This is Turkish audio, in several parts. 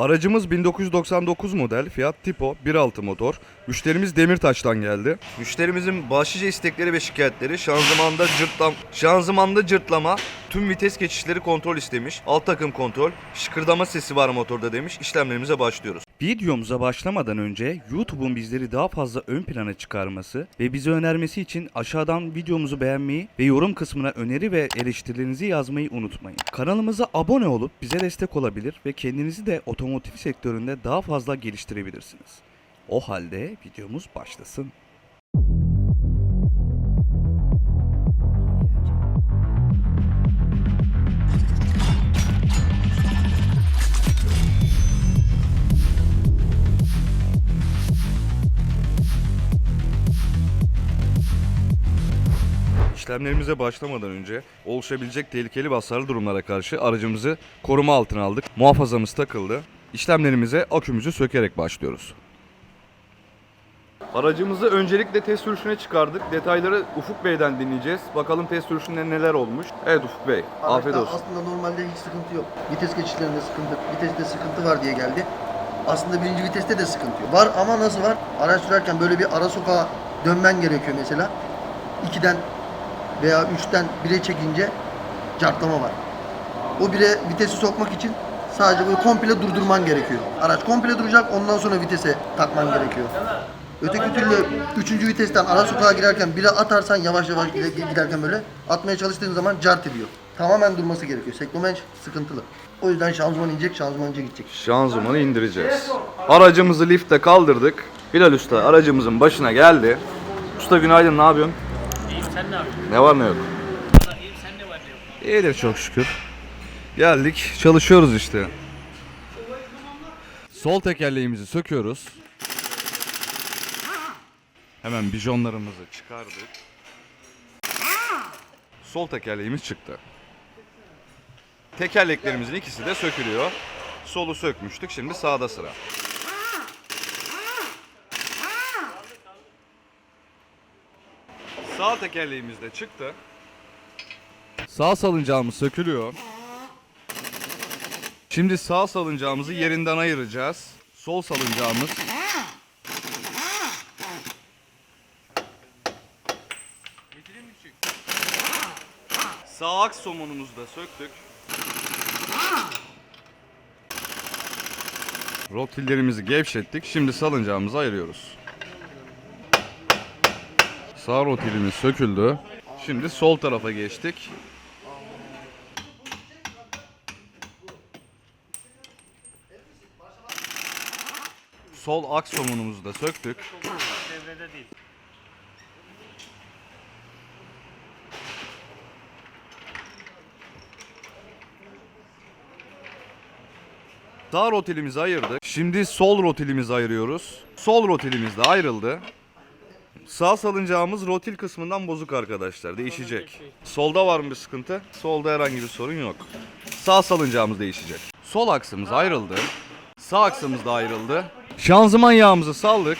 Aracımız 1999 model Fiat Tipo 1.6 motor. Müşterimiz Demirtaş'tan geldi. Müşterimizin başlıca istekleri ve şikayetleri şanzımanda cırtlam, şanzımanda cırtlama, tüm vites geçişleri kontrol istemiş, alt takım kontrol, şıkırdama sesi var motorda demiş. İşlemlerimize başlıyoruz. Videomuza başlamadan önce YouTube'un bizleri daha fazla ön plana çıkarması ve bize önermesi için aşağıdan videomuzu beğenmeyi ve yorum kısmına öneri ve eleştirilerinizi yazmayı unutmayın. Kanalımıza abone olup bize destek olabilir ve kendinizi de otomotiv sektöründe daha fazla geliştirebilirsiniz. O halde videomuz başlasın. İşlemlerimize başlamadan önce oluşabilecek tehlikeli ve hasarlı durumlara karşı aracımızı koruma altına aldık. Muhafazamız takıldı. İşlemlerimize akümüzü sökerek başlıyoruz. Aracımızı öncelikle test sürüşüne çıkardık. Detayları Ufuk Bey'den dinleyeceğiz. Bakalım test sürüşünde neler olmuş. Evet Ufuk Bey, afiyet Araçta olsun. Aslında normalde hiç sıkıntı yok. Vites geçişlerinde sıkıntı, viteste sıkıntı var diye geldi. Aslında birinci viteste de sıkıntı yok. Var ama nasıl var? Araç sürerken böyle bir ara sokağa dönmen gerekiyor mesela. 2'den veya 3'ten 1'e çekince cartlama var. O 1'e vitesi sokmak için sadece böyle komple durdurman gerekiyor. Araç komple duracak ondan sonra vitese takman gerekiyor. Öteki türlü 3. vitesten ara sokağa girerken 1'e atarsan yavaş yavaş gide- giderken böyle atmaya çalıştığın zaman cart ediyor. Tamamen durması gerekiyor. Seklomen sıkıntılı. O yüzden şanzıman inecek, şanzıman ince gidecek. Şanzımanı indireceğiz. Aracımızı lifte kaldırdık. Bilal Usta aracımızın başına geldi. Usta günaydın ne yapıyorsun? İyiyim sen ne yapıyorsun? Ne var ne yok? Valla iyiyim sen ne var ne yok? İyidir çok şükür. Geldik çalışıyoruz işte. Sol tekerleğimizi söküyoruz. Hemen bijonlarımızı çıkardık. Sol tekerleğimiz çıktı. Tekerleklerimizin ikisi de sökülüyor. Solu sökmüştük şimdi sağda sıra. Sağ tekerleğimiz de çıktı. Sağ salıncağımız sökülüyor. Şimdi sağ salıncağımızı yerinden ayıracağız. Sol salıncağımız Sağ aks somonumuzu da söktük. Rotillerimizi gevşettik. Şimdi salıncağımızı ayırıyoruz. Sağ rotilimiz söküldü. Şimdi sol tarafa geçtik. Sol aks somunumuzu da söktük. Devrede değil. Sağ rotilimizi ayırdık. Şimdi sol rotilimizi ayırıyoruz. Sol rotilimiz de ayrıldı. Sağ salıncağımız rotil kısmından bozuk arkadaşlar. Değişecek. Solda var mı bir sıkıntı? Solda herhangi bir sorun yok. Sağ salıncağımız değişecek. Sol aksımız ayrıldı. Sağ aksımız da ayrıldı. Şanzıman yağımızı saldık.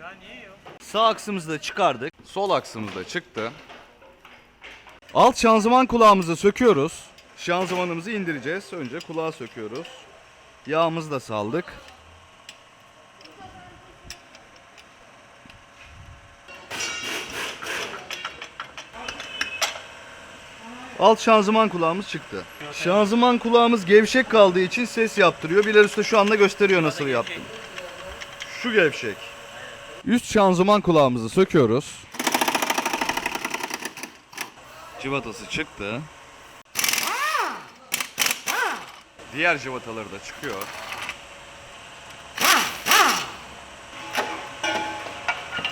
Ya niye yok? Sağ aksımızı da çıkardık. Sol aksımız da çıktı. Alt şanzıman kulağımızı söküyoruz. Şanzımanımızı indireceğiz. Önce kulağı söküyoruz. Yağımızı da saldık. Alt şanzıman kulağımız çıktı. Şanzıman kulağımız gevşek kaldığı için ses yaptırıyor. Bilal Usta şu anda gösteriyor nasıl yaptım. Şu gevşek. Üst şanzıman kulağımızı söküyoruz. Civatası çıktı. Diğer civataları da çıkıyor.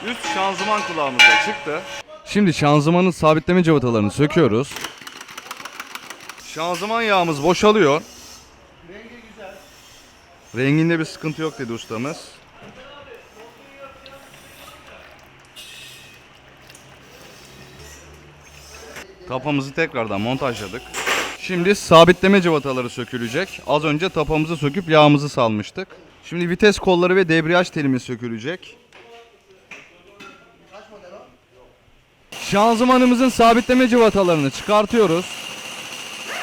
Üst şanzıman kulağımız da çıktı. Şimdi şanzımanın sabitleme civatalarını söküyoruz. Şanzıman yağımız boşalıyor. Renginde bir sıkıntı yok dedi ustamız. Tapamızı tekrardan montajladık. Şimdi sabitleme cıvataları sökülecek. Az önce tapamızı söküp yağımızı salmıştık. Şimdi vites kolları ve debriyaj telimiz sökülecek. Şanzımanımızın sabitleme cıvatalarını çıkartıyoruz.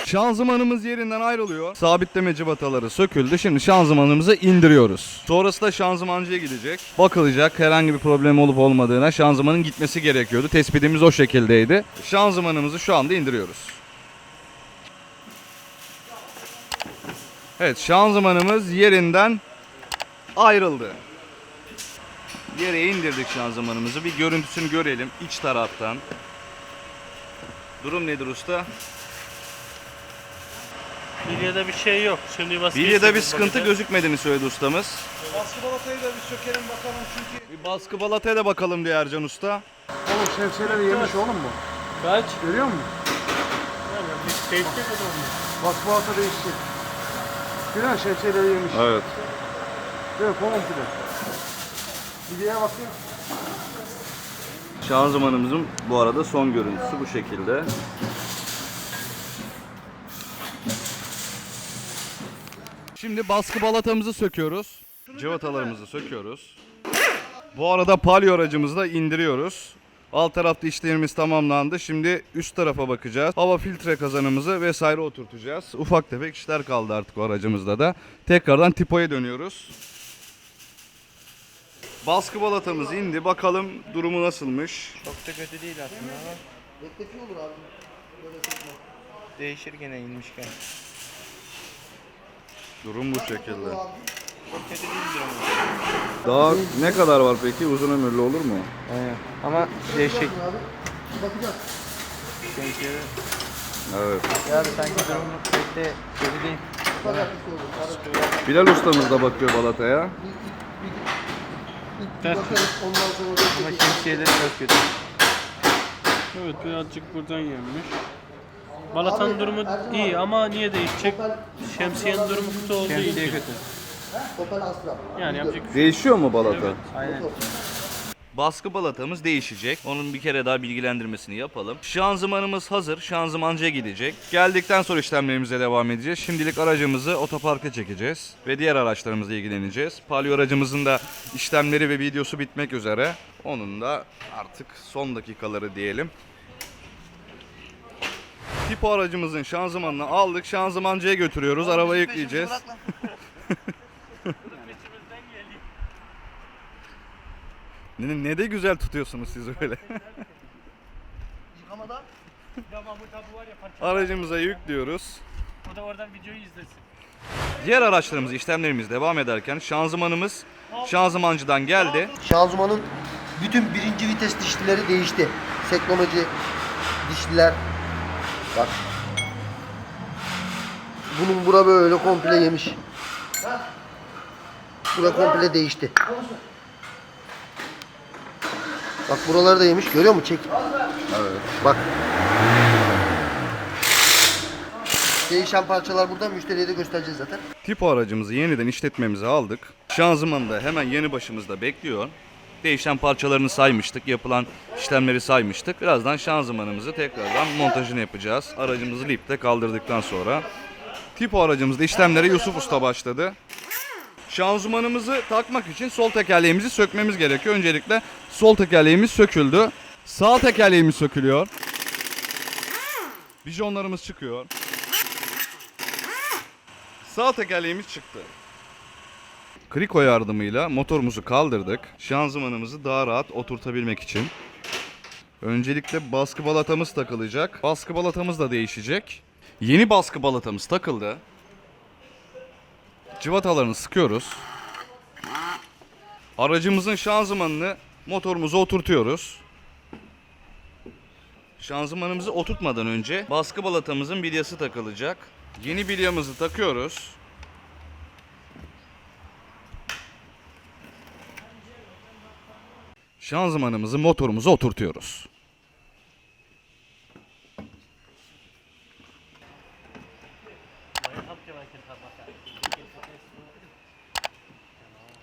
Şanzımanımız yerinden ayrılıyor. Sabitleme cıvataları söküldü. Şimdi şanzımanımızı indiriyoruz. Sonrası da şanzımancıya gidecek. Bakılacak herhangi bir problem olup olmadığına şanzımanın gitmesi gerekiyordu. Tespitimiz o şekildeydi. Şanzımanımızı şu anda indiriyoruz. Evet şanzımanımız yerinden ayrıldı. Yere indirdik şanzımanımızı. Bir görüntüsünü görelim iç taraftan. Durum nedir usta? Bilyede bir şey yok. Şimdi baskı Bilyede bir sıkıntı gözükmediğini söyledi ustamız. Baskı balatayı da bir sökelim bakalım çünkü. Bir baskı balataya da bakalım diye Ercan Usta. Oğlum şemsiyeleri yemiş oğlum bu. Kaç? Görüyor musun? Yani biz kadar mı? Baskı balata değişti. Görüyor musun şemsiyeleri yemiş. Evet. Görüyor musun komple. Bilyeye bakayım. Şanzımanımızın bu arada son görüntüsü bu şekilde. Şimdi baskı balatamızı söküyoruz. Cıvatalarımızı söküyoruz. Bu arada palyo aracımızı da indiriyoruz. Alt tarafta işlemimiz tamamlandı. Şimdi üst tarafa bakacağız. Hava filtre kazanımızı vesaire oturtacağız. Ufak tefek işler kaldı artık o aracımızda da. Tekrardan tipoya dönüyoruz. Baskı balatamız indi. Bakalım durumu nasılmış. Çok da kötü değil aslında ama Bekletiyor olur abi. Böyle değişir gene inmişken. Durum bu şekilde. Çok kötü değildir ama. Daha ne kadar var peki? Uzun ömürlü olur mu? Aynen. Ama değişik. Bakacağız. Şemsiyeleri. Evet. Ya abi sanki durumu pek de kötü değil. Bilal ustamız da bakıyor balataya. Ama şemsiyeleri çok kötü. Evet birazcık buradan gelmiş. Balatanın Abi, durumu iyi abi. ama niye değişecek? Opel- Şemsiyenin durumu kötü olduğu Şemsiye için. kötü. Opel Astra. Yani yapacak bir şey Değişiyor mu balata? Aynen. Baskı balatamız değişecek. Onun bir kere daha bilgilendirmesini yapalım. Şanzımanımız hazır. Şanzımancıya gidecek. Geldikten sonra işlemlerimize devam edeceğiz. Şimdilik aracımızı otoparka çekeceğiz. Ve diğer araçlarımızla ilgileneceğiz. Palio aracımızın da işlemleri ve videosu bitmek üzere. Onun da artık son dakikaları diyelim. Tipo aracımızın şanzımanını aldık. Şanzımancıya götürüyoruz. Arabayı yükleyeceğiz. Ne, ne de güzel tutuyorsunuz siz öyle. Yıkamadan. Aracımıza yüklüyoruz. O da oradan videoyu izlesin. Diğer araçlarımız işlemlerimiz devam ederken şanzımanımız şanzımancıdan geldi. Şanzımanın bütün birinci vites dişlileri değişti. Seknomacı dişliler. Bak. Bunun bura böyle komple yemiş. Bura komple değişti. Bak buraları da yemiş. Görüyor musun? Çek. Evet. Bak. Değişen parçalar burada. Müşteriye de göstereceğiz zaten. Tipo aracımızı yeniden işletmemize aldık. Şanzıman da hemen yeni başımızda bekliyor. Değişen parçalarını saymıştık, yapılan işlemleri saymıştık. Birazdan şanzımanımızı tekrardan montajını yapacağız. Aracımızı lifte kaldırdıktan sonra. Tipo aracımızda işlemlere Yusuf Usta başladı. Şanzımanımızı takmak için sol tekerleğimizi sökmemiz gerekiyor. Öncelikle sol tekerleğimiz söküldü. Sağ tekerleğimiz sökülüyor. Vijonlarımız çıkıyor. Sağ tekerleğimiz çıktı. Kriko yardımıyla motorumuzu kaldırdık. Şanzımanımızı daha rahat oturtabilmek için. Öncelikle baskı balatamız takılacak. Baskı balatamız da değişecek. Yeni baskı balatamız takıldı. Cıvatalarını sıkıyoruz. Aracımızın şanzımanını motorumuza oturtuyoruz. Şanzımanımızı oturtmadan önce baskı balatamızın bilyası takılacak. Yeni bilyamızı takıyoruz. Şanzımanımızı motorumuza oturtuyoruz.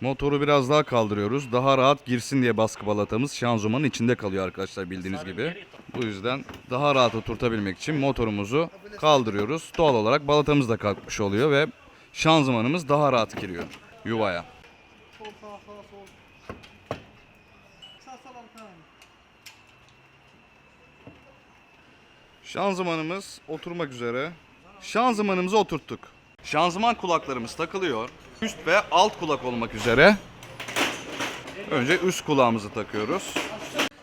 Motoru biraz daha kaldırıyoruz. Daha rahat girsin diye baskı balatamız şanzımanın içinde kalıyor arkadaşlar bildiğiniz gibi. Bu yüzden daha rahat oturtabilmek için motorumuzu kaldırıyoruz. Doğal olarak balatamız da kalkmış oluyor ve şanzımanımız daha rahat giriyor yuvaya. Sol sağ sağ sol. Sağ sağ arka. Şanzımanımız oturmak üzere. Şanzımanımızı oturttuk. Şanzıman kulaklarımız takılıyor. Üst ve alt kulak olmak üzere. Önce üst kulağımızı takıyoruz.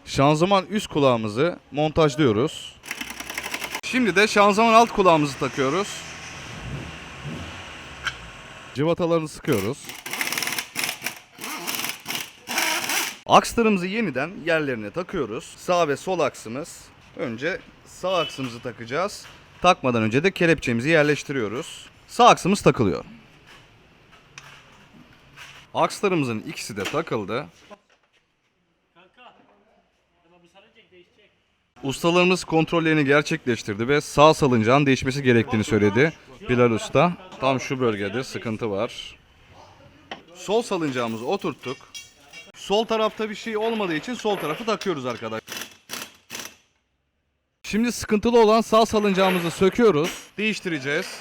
Şanzıman üst kulağımızı montajlıyoruz. Şimdi de şanzıman alt kulağımızı takıyoruz. Cıvatalarını sıkıyoruz. Akslarımızı yeniden yerlerine takıyoruz. Sağ ve sol aksımız. Önce sağ aksımızı takacağız. Takmadan önce de kelepçemizi yerleştiriyoruz. Sağ aksımız takılıyor. Akslarımızın ikisi de takıldı. Ustalarımız kontrollerini gerçekleştirdi ve sağ salıncağın değişmesi gerektiğini söyledi. Bilal Usta. Tam şu bölgede sıkıntı var. Sol salıncağımızı oturttuk. Sol tarafta bir şey olmadığı için sol tarafı takıyoruz arkadaşlar. Şimdi sıkıntılı olan sağ salıncağımızı söküyoruz. Değiştireceğiz.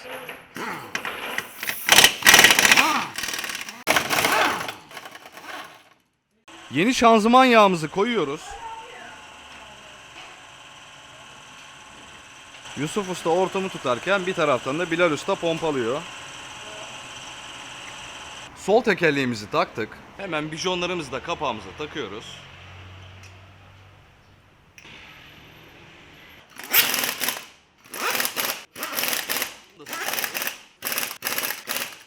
Yeni şanzıman yağımızı koyuyoruz. Yusuf Usta ortamı tutarken bir taraftan da Bilal Usta pompalıyor. Sol tekerleğimizi taktık. Hemen bijonlarımızı da kapağımıza takıyoruz.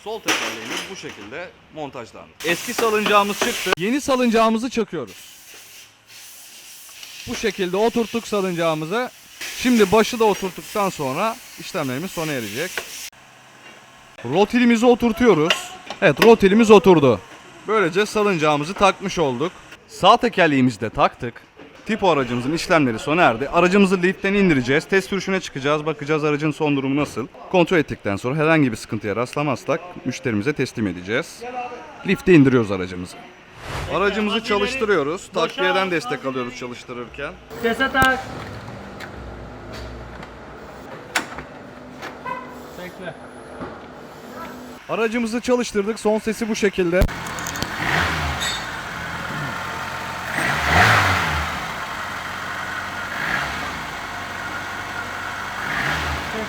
Sol tekerleğimiz bu şekilde montajlandı. Eski salıncağımız çıktı. Yeni salıncağımızı çakıyoruz. Bu şekilde oturttuk salıncağımızı. Şimdi başı da oturttuktan sonra işlemlerimiz sona erecek. Rotilimizi oturtuyoruz. Evet rotilimiz oturdu. Böylece salıncağımızı takmış olduk. Sağ tekerleğimizi de taktık. Tipo aracımızın işlemleri sona erdi. Aracımızı liftten indireceğiz. Test sürüşüne çıkacağız. Bakacağız aracın son durumu nasıl. Kontrol ettikten sonra herhangi bir sıkıntıya rastlamazsak müşterimize teslim edeceğiz. Lifte indiriyoruz aracımızı. Aracımızı çalıştırıyoruz. Takviyeden destek alıyoruz çalıştırırken. Sese tak. Bekle. Aracımızı çalıştırdık. Son sesi bu şekilde.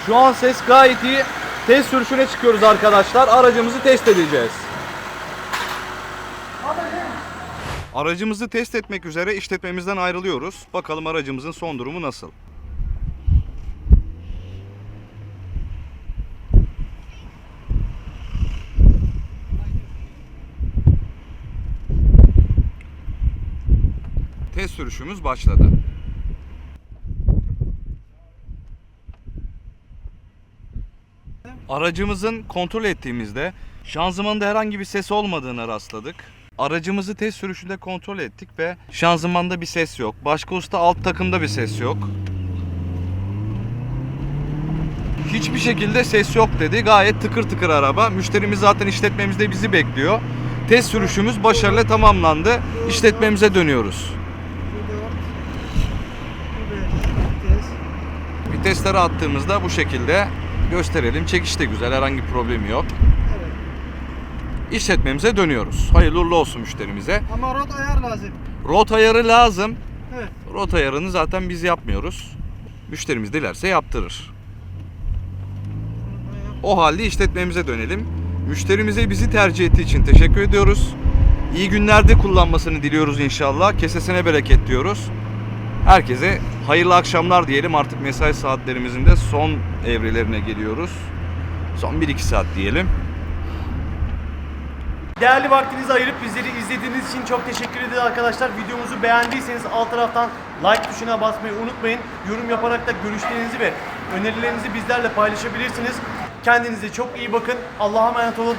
Şu an ses gayet iyi. Test sürüşüne çıkıyoruz arkadaşlar. Aracımızı test edeceğiz. Aracımızı test etmek üzere işletmemizden ayrılıyoruz. Bakalım aracımızın son durumu nasıl? Test sürüşümüz başladı. Aracımızın kontrol ettiğimizde şanzımanda herhangi bir ses olmadığına rastladık. Aracımızı test sürüşünde kontrol ettik ve şanzımanda bir ses yok. Başka usta alt takımda bir ses yok. Hiçbir şekilde ses yok dedi. Gayet tıkır tıkır araba. Müşterimiz zaten işletmemizde bizi bekliyor. Test sürüşümüz başarıyla tamamlandı. İşletmemize dönüyoruz. Vitesleri attığımızda bu şekilde gösterelim. Çekiş de güzel, herhangi bir problemi yok. İşletmemize dönüyoruz. Hayırlı uğurlu olsun müşterimize. Ama rot ayar lazım. Rot ayarı lazım. Evet. Rot ayarını zaten biz yapmıyoruz. Müşterimiz dilerse yaptırır. O halde işletmemize dönelim. Müşterimize bizi tercih ettiği için teşekkür ediyoruz. İyi günlerde kullanmasını diliyoruz inşallah. Kesesine bereket diyoruz. Herkese hayırlı akşamlar diyelim. Artık mesai saatlerimizin de son evrelerine geliyoruz. Son 1-2 saat diyelim. Değerli vaktinizi ayırıp bizleri izlediğiniz için çok teşekkür ederiz arkadaşlar. Videomuzu beğendiyseniz alt taraftan like tuşuna basmayı unutmayın. Yorum yaparak da görüşlerinizi ve önerilerinizi bizlerle paylaşabilirsiniz. Kendinize çok iyi bakın. Allah'a emanet olun.